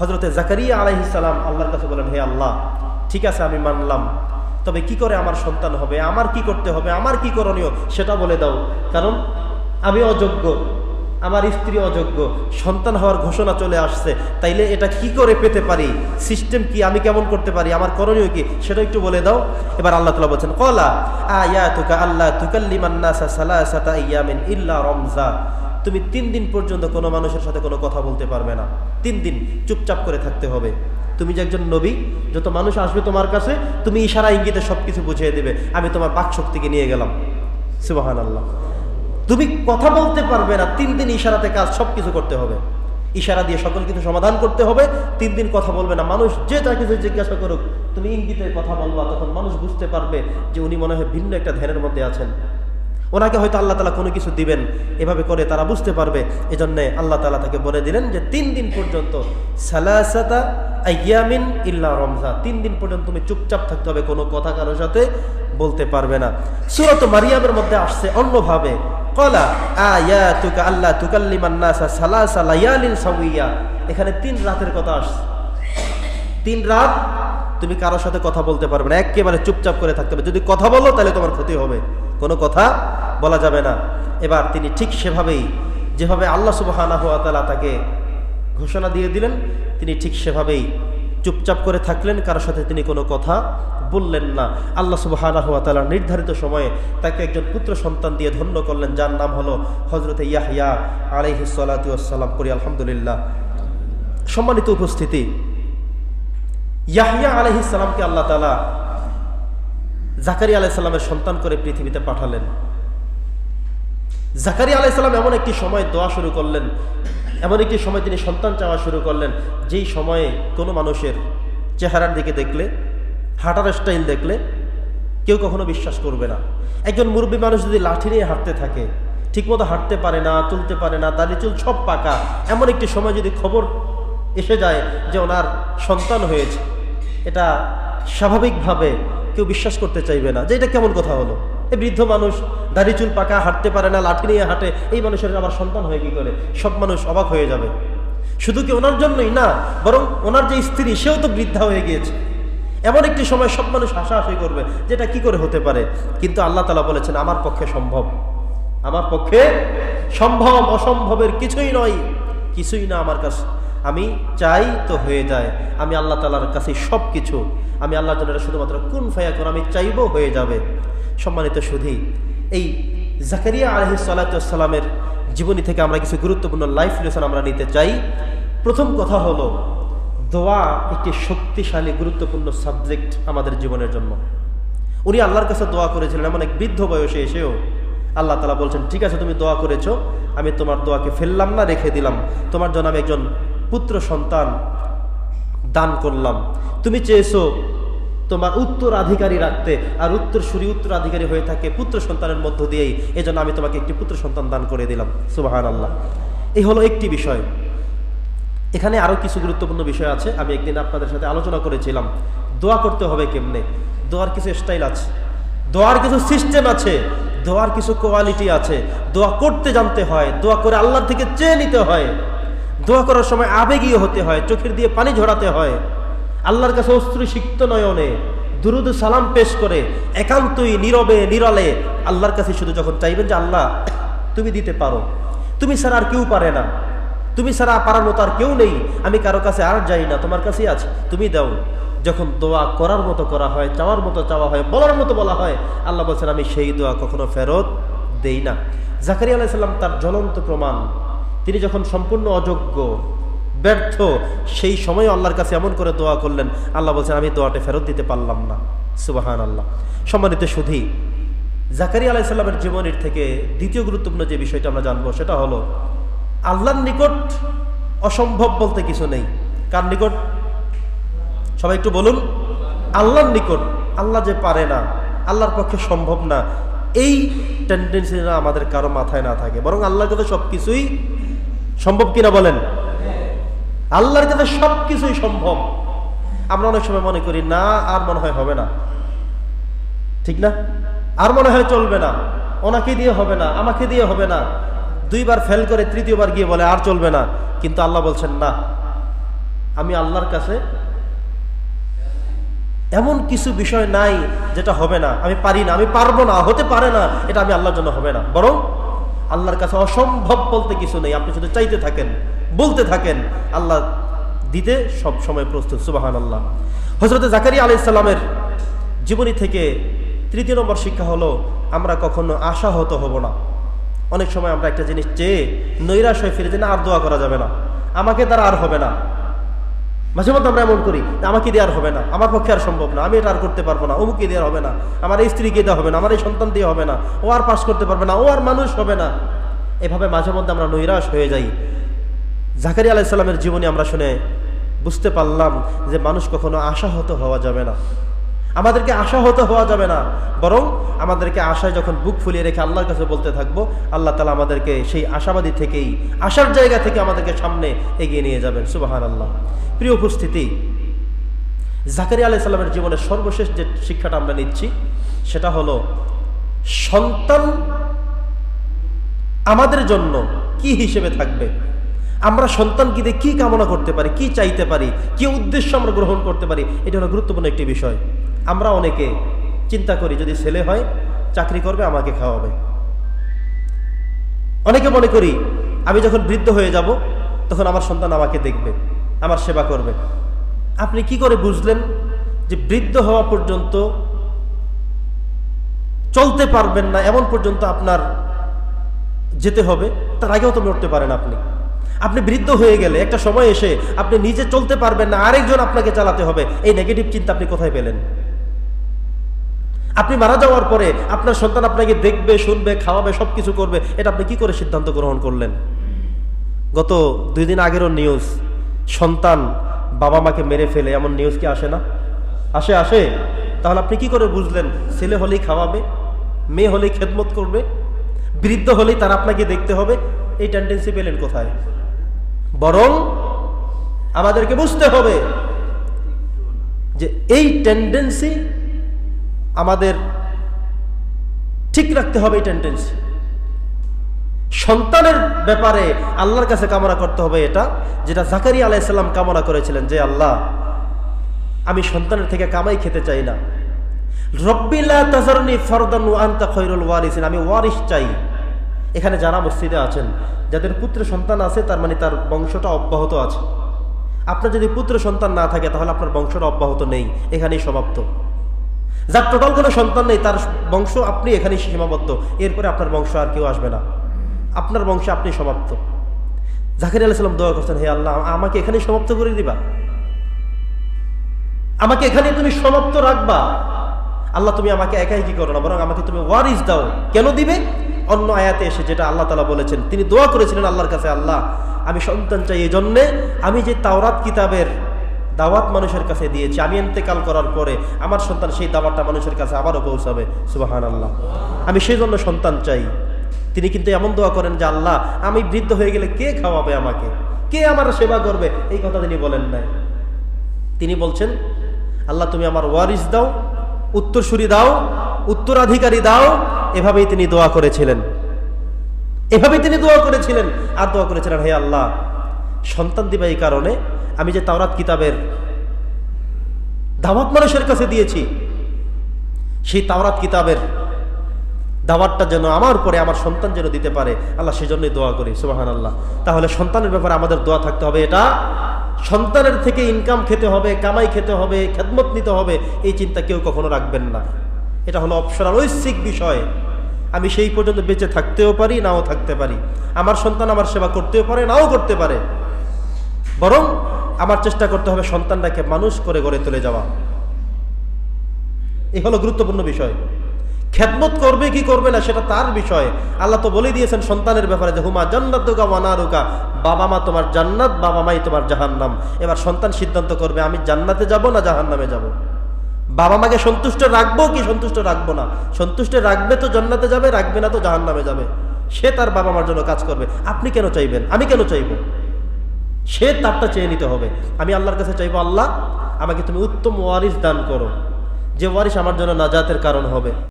হজরতে জাকারিয়া আলাইহিসালাম আল্লাহর কাছে বলেন, হে আল্লাহ, ঠিক আছে, আমি মানলাম। তবে কি করে আমার সন্তান হবে? আমার কি করতে হবে? আমার কি করণীয়? সেটা বলে দাও। কারণ আমি অযোগ্য, আমার স্ত্রী অযোগ্য, সন্তান হওয়ার ঘোষণা চলে আসছে। তাইলে এটা কি করে পেতে পারি? সিস্টেম কি? আমি কেমন করতে পারি? আমার করণীয় কি? সেটা একটু বলে দাও। এবার আল্লাহ তালা বলছেন, কলা আল্লাহ ইয়ামিন রমজা। তুমি তিন দিন পর্যন্ত কোনো মানুষের সাথে কোনো কথা বলতে পারবে না। তিন দিন চুপচাপ করে থাকতে হবে। তুমি যে একজন নবী, যত মানুষ আসবে তোমার কাছে, তুমি ইশারা ইঙ্গিতে সব কিছু বুঝিয়ে দেবে, আমি তোমার বাক শক্তিকে নিয়ে গেলাম। সুবাহান আল্লাহ তুমি কথা বলতে পারবে না, তিন দিন ইশারাতে কাজ সব কিছু করতে হবে। ইশারা দিয়ে সকল কিছু সমাধান করতে হবে, তিন দিন কথা বলবে না। মানুষ যে যা কিছু জিজ্ঞাসা করুক, তুমি ইঙ্গিতে কথা বলবা, তখন মানুষ বুঝতে পারবে যে উনি মনে হয় ভিন্ন একটা ধ্যানের মধ্যে আছেন। ওনাকে হয়তো আল্লাহ তালা কোনো কিছু দিবেন, এভাবে করে তারা বুঝতে পারবে। এজন্য আল্লাহ তালা তাকে বলে দিলেন যে, তিন দিন পর্যন্ত সালাসাতা ইল্লা রমজা তিন দিন পর্যন্ত তুমি চুপচাপ থাকতে হবে, কোনো কথা কারোর সাথে বলতে পারবে না। সুরত মারিয়ামের মধ্যে আসছে অন্যভাবে এখানে তিন রাতের কথা আসছে। তিন রাত তুমি কারোর সাথে কথা বলতে পারবে না একেবারে চুপচাপ করে থাকতে হবে। যদি কথা বলো, তাহলে তোমার ক্ষতি হবে। কোনো কথা বলা যাবে না। এবার তিনি ঠিক সেভাবেই, যেভাবে আল্লাহ সুবাহানা তাকে ঘোষণা দিয়ে দিলেন, তিনি ঠিক সেভাবেই চুপচাপ করে থাকলেন। কারোর সাথে তিনি কোনো কথা বললেন না। আল্লাহ সুবাহানা হুয়া তালা নির্ধারিত সময়ে তাকে একজন পুত্র সন্তান দিয়ে ধন্য করলেন, যার নাম হলো হজরত ইয়াহিয়া আলাইহিসালাম করি আলহামদুলিল্লাহ। সম্মানিত উপস্থিতি ইয়াহিয়া আলহিসামকে আল্লাহ তালা জাকারিয়া আলাইসাল্লামের সন্তান করে পৃথিবীতে পাঠালেন। জাকারিয়া আলাইসাল্লাম এমন একটি সময় দোয়া শুরু করলেন, এমন একটি সময় তিনি সন্তান চাওয়া শুরু করলেন, যেই সময়ে কোনো মানুষের চেহারার দিকে দেখলে, হাঁটার স্টাইল দেখলে কেউ কখনো বিশ্বাস করবে না। একজন মুরব্বী মানুষ যদি লাঠি নিয়ে হাঁটতে থাকে, ঠিকমতো হাঁটতে পারে না চলতে পারে না, দাড়ি চুল সব পাকা, এমন একটি সময় যদি খবর এসে যায় যে ওনার সন্তান হয়েছে এটা স্বাভাবিকভাবে কেউ বিশ্বাস করতে চাইবে না যে এটা কেমন কথা হলো। এই বৃদ্ধ মানুষ দাড়ি চুল পাকা, হাঁটতে পারে না, লাঠি নিয়ে হাঁটে, এই মানুষের আবার সন্তান হয়ে কি করে? সব মানুষ অবাক হয়ে যাবে। শুধু কি ওনার জন্যই না, বরং ওনার যে স্ত্রী, সেও তো বৃদ্ধা হয়ে গিয়েছে। এমন একটি সময় সব মানুষ হাসাহাসি করবে যেটা কি করে হতে পারে। কিন্তু আল্লাহ তালা বলেছেন, আমার পক্ষে সম্ভব। আমার পক্ষে সম্ভব, অসম্ভবের কিছুই নয়। কিছুই না আমার কাছে। আমি চাই তো হয়ে যায়। আমি আল্লাহ তালার কাছে সব কিছু আমি আল্লাহ জন্য শুধুমাত্র কোন ফায়া করে আমি চাইব হয়ে যাবে। সম্মানিত সুধী, এই জাকারিয়া আলহি সাল্লাতামের জীবনী থেকে আমরা কিছু গুরুত্বপূর্ণ লাইফ লেসন আমরা নিতে চাই। প্রথম কথা হলো, দোয়া একটি শক্তিশালী, গুরুত্বপূর্ণ সাবজেক্ট আমাদের জীবনের জন্য। উনি আল্লাহর কাছে দোয়া করেছিলেন, এমন এক বৃদ্ধ বয়সে এসেও আল্লাহ তালা বলছেন, ঠিক আছে, তুমি দোয়া করেছ, আমি তোমার দোয়াকে ফেললাম না, রেখে দিলাম। তোমার জন্য আমি একজন পুত্র সন্তান দান করলাম। তুমি চেয়েছো তোমার উত্তরাধিকারী রাখতে, আর উত্তর সুরি উত্তরাধিকারী হয়ে থাকে পুত্র সন্তানের মধ্য দিয়েই। এজন্য আমি তোমাকে একটি পুত্র সন্তান দান করে দিলাম। সুবাহান আল্লাহ এই হলো একটি বিষয়। এখানে আরও কিছু গুরুত্বপূর্ণ বিষয় আছে। আমি একদিন আপনাদের সাথে আলোচনা করেছিলাম। দোয়া করতে হবে কেমনে? দোয়ার কিছু স্টাইল আছে। দোয়ার কিছু সিস্টেম আছে। দোয়ার কিছু কোয়ালিটি আছে। দোয়া করতে জানতে হয়। দোয়া করে আল্লাহর থেকে চেয়ে নিতে হয়। দোয়া করার সময় আবেগীয় হতে হয়, চোখের দিয়ে পানি ঝরাতে হয়। আল্লাহর কাছে অস্ত্রী সিক্ত নয়নে দুরুদ সালাম পেশ করে, একান্তই নীরবে, নিরলে আল্লাহর কাছে শুধু যখন চাইবেন যে, আল্লাহ, তুমি দিতে পারো। তুমি ছাড়া আর কেউ পারে না। তুমি ছাড়া পারার মতো আর কেউ নেই। আমি কারও কাছে আর যাই না, তোমার কাছেই আছে। তুমি দাও। যখন দোয়া করার মতো করা হয়, চাওয়ার মতো চাওয়া হয়, বলার মতো বলা হয়, আল্লাহ বলছেন, আমি সেই দোয়া কখনো ফেরত দেই না। জাকারি আলাইসাল্লাম তার জ্বলন্ত প্রমাণ তিনি যখন সম্পূর্ণ অযোগ্য, ব্যর্থ, সেই সময় আল্লাহর কাছে এমন করে দোয়া করলেন, আল্লাহ বলছেন, আমি দোয়াটা ফেরত দিতে পারলাম না। সুবাহান আল্লাহ সম্মানিত সুধী জাকারি আলাইসাল্লামের জীবনের থেকে দ্বিতীয় গুরুত্বপূর্ণ যে বিষয়টা আমরা জানব, সেটা হলো, আল্লাহর নিকট অসম্ভব বলতে কিছু নেই। কার নিকট? সবাই একটু বলুন, আল্লাহর নিকট, আল্লাহ যে পারে না, আল্লাহর পক্ষে সম্ভব না, এই টেন্ডেন্সি আমাদের কারও মাথায় না থাকে। বরং আল্লাহর কাছে সব কিছুই সম্ভব কিনা বলেন? আল্লাহর কাছে সব কিছুই সম্ভব। আমরা অনেক সময় মনে করি, না, আর মনে হয় হবে না। ঠিক না? আর মনে হয় চলবে না। ওনাকে দিয়ে হবে না। আমাকে দিয়ে হবে না। দুইবার ফেল করে তৃতীয়বার গিয়ে বলে, আর চলবে না। কিন্তু আল্লাহ বলছেন, না। আমি আল্লাহর কাছে এমন কিছু বিষয় নাই যেটা হবে না। আমি পারি না। আমি পারব না। হতে পারে না। এটা আমি আল্লাহর জন্য হবে না। বরং আল্লাহর কাছে অসম্ভব বলতে কিছু নেই। আপনি শুধু চাইতে থাকেন, বলতে থাকেন। আল্লাহ দিতে সব সময় প্রস্তুত সুবাহান আল্লাহ হজরত জাকারি আলি ইসলামের জীবনী থেকে তৃতীয় নম্বর শিক্ষা হলো, আমরা কখনো আশাহত হব না। অনেক সময় আমরা একটা জিনিস চেয়ে নৈরাশ হয়ে ফিরে যে না আর দোয়া করা যাবে না। আমাকে তারা আর হবে না। মাঝে মধ্যে আমরা এমন করি আমাকে দেওয়ার হবে না, আমার পক্ষে আর সম্ভব না, আমি এটা আর করতে পারব না অমুকে দেওয়ার হবে না, আমার এই স্ত্রীকে দেওয়া হবে না, আমার এই সন্তান দিয়ে হবে না, ও আর পাশ করতে পারবে না, ও আর মানুষ হবে না। এভাবে মাঝে মধ্যে আমরা নৈরাশ হয়ে যাই। জাকারি আলাইসাল্লামের জীবনে আমরা শুনে বুঝতে পারলাম যে মানুষ কখনো আশাহত হওয়া যাবে না। আমাদেরকে আশাহত হওয়া যাবে না। বরং আমাদেরকে আশায় যখন বুক ফুলিয়ে রেখে আল্লাহর কাছে বলতে থাকব, আল্লাহ তালা আমাদেরকে সেই আশাবাদী থেকেই, আশার জায়গা থেকে আমাদেরকে সামনে এগিয়ে নিয়ে যাবেন। সুবাহান আল্লাহ প্রিয় উপস্থিতি জাকারি আলাইসাল্লামের জীবনের সর্বশেষ যে শিক্ষাটা আমরা নিচ্ছি, সেটা হলো সন্তান আমাদের জন্য কি হিসেবে থাকবে? আমরা সন্তানকে দিয়ে কি কামনা করতে পারি, কি চাইতে পারি, কি উদ্দেশ্য আমরা গ্রহণ করতে পারি, এটা হলো গুরুত্বপূর্ণ একটি বিষয়। আমরা অনেকে চিন্তা করি, যদি ছেলে হয় চাকরি করবে, আমাকে খাওয়াবে। অনেকে মনে করি, আমি যখন বৃদ্ধ হয়ে যাব, তখন আমার সন্তান আমাকে দেখবে, আমার সেবা করবে। আপনি কি করে বুঝলেন যে বৃদ্ধ হওয়া পর্যন্ত চলতে পারবেন না, এমন পর্যন্ত আপনার যেতে হবে, তার আগেও তো মরতে পারেন আপনি। আপনি বৃদ্ধ হয়ে গেলে, একটা সময় এসে আপনি নিজে চলতে পারবেন না, আরেকজন আপনাকে চালাতে হবে, এই নেগেটিভ চিন্তা আপনি কোথায় পেলেন? আপনি মারা যাওয়ার পরে আপনার সন্তান আপনাকে দেখবে, শুনবে, খাওয়াবে সব কিছু করবে। এটা আপনি কি করে সিদ্ধান্ত গ্রহণ করলেন? গত দুই দিন আগেরও নিউজ সন্তান বাবা মাকে মেরে ফেলে, এমন নিউজ কি আসে না? আসে আসে। তাহলে আপনি কি করে বুঝলেন? ছেলে হলেই খাওয়াবে, মেয়ে হলেই খেদমত করবে, বৃদ্ধ হলেই তার আপনাকে দেখতে হবে, এই টেন্ডেন্সি পেলেন কোথায়? বরং আমাদেরকে বুঝতে হবে যে এই টেন্ডেন্সি আমাদের ঠিক রাখতে হবে এই সন্তানের ব্যাপারে আল্লাহর কাছে কামনা করতে হবে এটা, যেটা জাকারি আলাইসাল্লাম কামনা করেছিলেন যে, আল্লাহ, আমি সন্তানের থেকে কামাই খেতে চাই না। রব্বিল্লা তাজারনি ফরদান আন্তা খৈরুল ওয়ারিসিন। আমি ওয়ারিস চাই। এখানে যারা মসজিদে আছেন, যাদের পুত্র সন্তান আছে, তার মানে তার বংশটা অব্যাহত আছে। আপনার যদি পুত্র সন্তান না থাকে, তাহলে আপনার বংশটা অব্যাহত নেই। এখানেই সমাপ্ত। যার টোটাল কোনো সন্তান নেই, তার বংশ আপনি এখানেই সীমাবদ্ধ। এরপরে আপনার বংশ আর কেউ আসবে না। আপনার বংশে আপনি সমাপ্ত। জাকির আলাইসাল্লাম দোয়া করছেন, হে আল্লাহ, আমাকে এখানেই সমাপ্ত করে দিবা। আমাকে এখানে তুমি সমাপ্ত রাখবা। আল্লাহ, তুমি আমাকে একাই কি করো না, বরং আমাকে তুমি ওয়ারিস দাও। কেন দিবে? অন্য আয়াতে এসে যেটা আল্লাহ তালা বলেছেন, তিনি দোয়া করেছিলেন আল্লাহর কাছে, আল্লাহ, আমি সন্তান চাই এই জন্যে আমি যে তাওরাত কিতাবের দাওয়াত মানুষের কাছে দিয়েছি। আমি এতেকাল করার পরে আমার সন্তান সেই দাওয়াতটা মানুষের কাছে আবারও পৌঁছাবে। সুবাহান আল্লাহ আমি সেই জন্য সন্তান চাই। তিনি কিন্তু এমন দোয়া করেন যে, আল্লাহ, আমি বৃদ্ধ হয়ে গেলে কে খাওয়াবে আমাকে? কে আমার সেবা করবে? এই কথা তিনি বলেন নাই। তিনি বলছেন, আল্লাহ, তুমি আমার ওয়ারিস দাও, উত্তরসূরি দাও, উত্তরাধিকারী দাও। এভাবেই তিনি দোয়া করেছিলেন। এভাবেই তিনি দোয়া করেছিলেন। আর দোয়া করেছিলেন, হে আল্লাহ, সন্তান দিবা এই কারণে আমি যে তাওরাত কিতাবের দাওয়াত মানুষের কাছে দিয়েছি, সেই তাওরাত কিতাবের দাওয়াতটা যেন আমার পরে আমার সন্তান যেন দিতে পারে, আল্লাহ সেজন্যই দোয়া করি সুবাহান আল্লাহ তাহলে সন্তানের ব্যাপারে আমাদের দোয়া থাকতে হবে, এটা সন্তানের থেকে ইনকাম খেতে হবে, কামাই খেতে হবে, খেদমত নিতে হবে, এই চিন্তা কেউ কখনো রাখবেন না। এটা হলো অপশনাল ঐচ্ছিক বিষয়। আমি সেই পর্যন্ত বেঁচে থাকতেও পারি, নাও থাকতে পারি। আমার সন্তান আমার সেবা করতেও পারে, নাও করতে পারে। বরং আমার চেষ্টা করতে হবে সন্তানটাকে মানুষ করে গড়ে তুলে যাওয়া। এই হলো গুরুত্বপূর্ণ বিষয়। খেদমত করবে কি করবে না সেটা তার বিষয়। আল্লাহ তো বলে দিয়েছেন সন্তানের ব্যাপারে যে, হুমা জান্নাতুকা ওয়ানারুকা বাবা মা তোমার জান্নাত, বাবা মাই তোমার জাহান্নাম। এবার সন্তান সিদ্ধান্ত করবে, আমি জান্নাতে যাব না জাহান্নামে যাব? বাবা মাকে সন্তুষ্ট রাখব কি সন্তুষ্ট রাখব না? সন্তুষ্ট রাখবে তো জান্নাতে যাবে, রাখবে না তো জাহান্নামে যাবে। সে তার বাবা মার জন্য কাজ করবে। আপনি কেন চাইবেন? আমি কেন চাইব? সে তারটা চেয়ে নিতে হবে। আমি আল্লাহর কাছে চাইব, আল্লাহ, আমাকে তুমি উত্তম ওয়ারিস দান করো। যে ওয়ারিস আমার জন্য নাজাতের কারণ হবে।